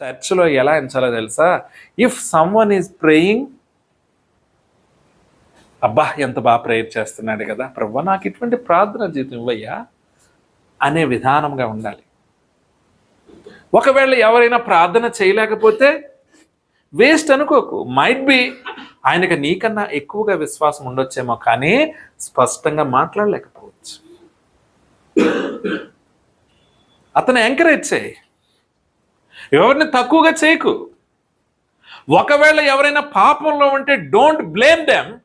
చర్చ్లో ఎలా ఎంచాలో తెలుసా? ఇఫ్ సమ్వన్ ఈజ్ ప్రేయింగ్ అబ్బా ఎంత బాగా ప్రేయర్ చేస్తున్నాడు కదా ప్రభు నాకు ఇటువంటి ప్రార్థన జీవితం ఇవ్వయ్యా అనే విధానంగా ఉండాలి. ఒకవేళ ఎవరైనా ప్రార్థన చేయలేకపోతే వేస్ట్ అనుకోకు. మైట్ బి ఆయనకి నీకన్నా ఎక్కువగా విశ్వాసం ఉండొచ్చేమో కానీ స్పష్టంగా మాట్లాడలేకపోవచ్చు. అతను ఎంకరేజ్ చేయి. ఎవరిని తక్కువగా చేయకు. ఒకవేళ ఎవరైనా పాపంలో ఉంటే డోంట్ బ్లేమ్ దెమ్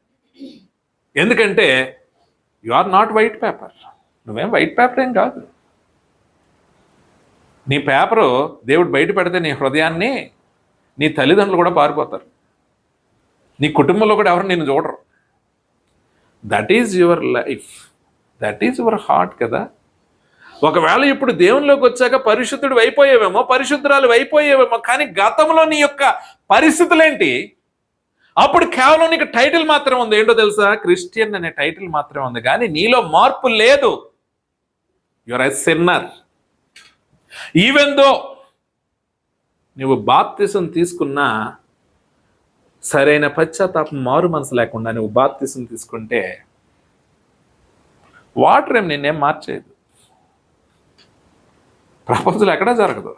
ఎందుకంటే you are not white paper నువ్వేం వైట్ పేపర్ ఏం కాదు. నీ పేపరు దేవుడు బయట పెడితే నీ హృదయాన్ని నీ తల్లిదండ్రులు కూడా పారిపోతారు. నీ కుటుంబంలో కూడా ఎవరు నిన్ను చూడరు. That is your life that is your heart కదా. ఒకవేళ ఇప్పుడు దేవునిలోకి వచ్చాక పరిశుద్ధుడు అయిపోయేవేమో పరిశుద్ధురాలు అయిపోయేవేమో కానీ గతంలో నీ యొక్క పరిస్థితులేంటి? అప్పుడు కేవలం నీకు టైటిల్ మాత్రం ఉంది. ఏంటో తెలుసా? క్రిస్టియన్ అనే టైటిల్ మాత్రమే ఉంది. కానీ నీలో మార్పు లేదు. You're a sinner even though నువ్వు బాప్తిసం తీసుకున్నా సరైన పశ్చాత్తాపం మారు మనసు లేకుండా నువ్వు బాప్తిసం తీసుకుంటే వాటర్ ఏం నిన్నేం మార్చేది? ప్రపంచంలో ఎక్కడా జరగదు.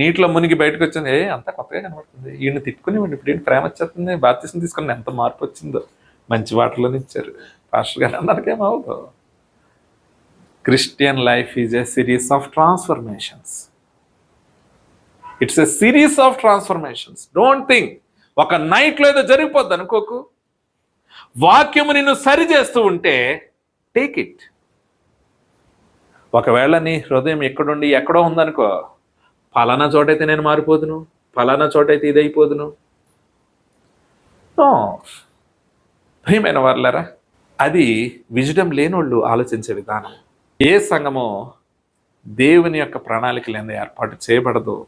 నీటిలో మునిగి బయటకు వచ్చింది. ఏ అంతా కొత్తగా కనబడుతుంది. ఈయన తిట్టుకునేవాడిని ఇప్పుడు ఏంటి ప్రేమ వచ్చేస్తుంది. బాప్తిసం తీసుకుని ఎంత మార్పు వచ్చిందో. మంచి వాటర్లోనే ఇచ్చారు పాస్టర్ గారు అన్నదికేం అవ్వదు Christian life is a series of transformations. It's a series of transformations. Don't think ఒక నైట్లో ఏదో జరిగిపోద్ది అనుకోకు. వాక్యము నిన్ను సరి చేస్తూ ఉంటే టేక్ ఇట్. ఒకవేళ నీ హృదయం ఎక్కడుండి ఎక్కడో ఉందనుకో ఫలానా చోటైతే నేను మారిపోదును ఫలానా చోటైతే ఇదైపోదును. భయమైన వాళ్ళరా అది విజడం లేనోళ్ళు ఆలోచించే విధానం. ఏ సంఘమో దేవుని యొక్క ప్రణాళిక లేని ఏర్పాటు చేయబడదు.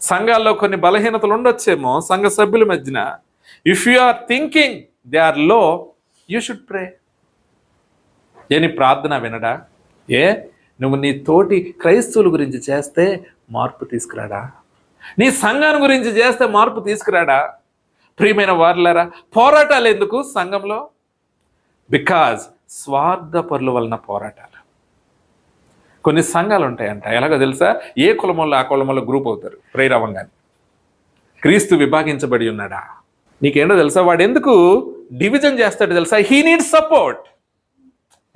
సంఘాల్లో కొన్ని బలహీనతలు ఉండొచ్చేమో సంఘ సభ్యుల మధ్యన. If you are thinking they ఆర్లో you should pray any ప్రార్థన వినడా? ఏ? నువ్వు నీ తోటి క్రైస్తవుల గురించి చేస్తే మార్పు తీసుకురాడా? నీ సంఘాన్ని గురించి చేస్తే మార్పు తీసుకురాడా? ప్రియమైన వారులారా పోరాటాలు ఎందుకు సంఘంలో? బికాజ్ స్వార్థ పరుల వలన పోరాటాలు. కొన్ని సంఘాలు ఉంటాయంట. ఎలాగో తెలుసా? ఏ కులమంలో ఆ కులమంలో గ్రూప్ అవుతారు. ప్రేయర్ క్రీస్తు విభాగించబడి ఉన్నాడా? నీకేంటో తెలుసా? వాడు ఎందుకు డివిజన్ చేస్తాడు తెలుసా? He needs support.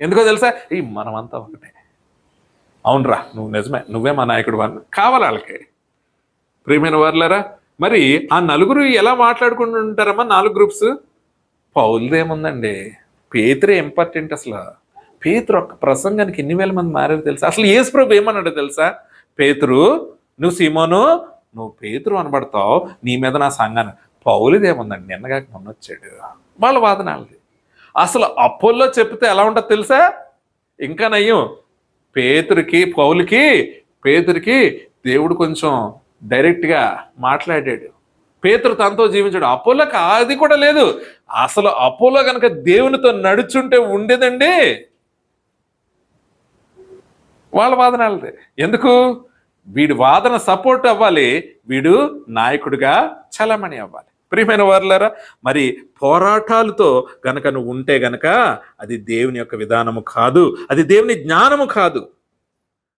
ఎందుకో తెలుసా? ఈ మనమంతా ఒకటే. అవునరా నువ్వు నిజమే నువ్వే మా నాయకుడు వాళ్ళు కావాలి వాళ్ళకి. ప్రియమైన వారులారా మరి ఆ నలుగురు ఎలా మాట్లాడుకుంటుంటారమ్మా నాలుగు గ్రూప్స్? పౌలదేముందండి. పేతురే ఇంపార్టెంట్ అసలు. పేతురు ఒక్క ప్రసంగానికి ఎన్ని వేల మంది మారారు తెలుసా? అసలు యేసు ప్రభు ఏమన్నాడు తెలుసా? పేతురు నువ్వు సీమోను నువ్వు పేతురు అనబడతావు నీ మీద నా సంఘాన్ని పౌలిదేముందండి నిన్నగా మొన్న వచ్చాడు వాళ్ళ వాదన అసలు అప్పుల్లో చెప్తే ఎలా ఉంటుంది తెలుసా? ఇంకా నయ్యం. పేతురికి పౌలికి పేతురికి దేవుడు కొంచెం డైరెక్ట్గా మాట్లాడాడు. పేతురు తనతో జీవించాడు. అపోలోకి అది కూడా లేదు. అసలు అపోలో కనుక దేవునితో నడుచుంటే ఉండేదండి? వాళ్ళ వాదన ఎందుకు? వీడి వాదన సపోర్ట్ అవ్వాలి. వీడు నాయకుడిగా చలమణి అవ్వాలి. ప్రియమైన వారులారా మరి పోరాటాలతో గనక నువ్వు ఉంటే గనక అది దేవుని యొక్క విధానము కాదు అది దేవుని జ్ఞానము కాదు.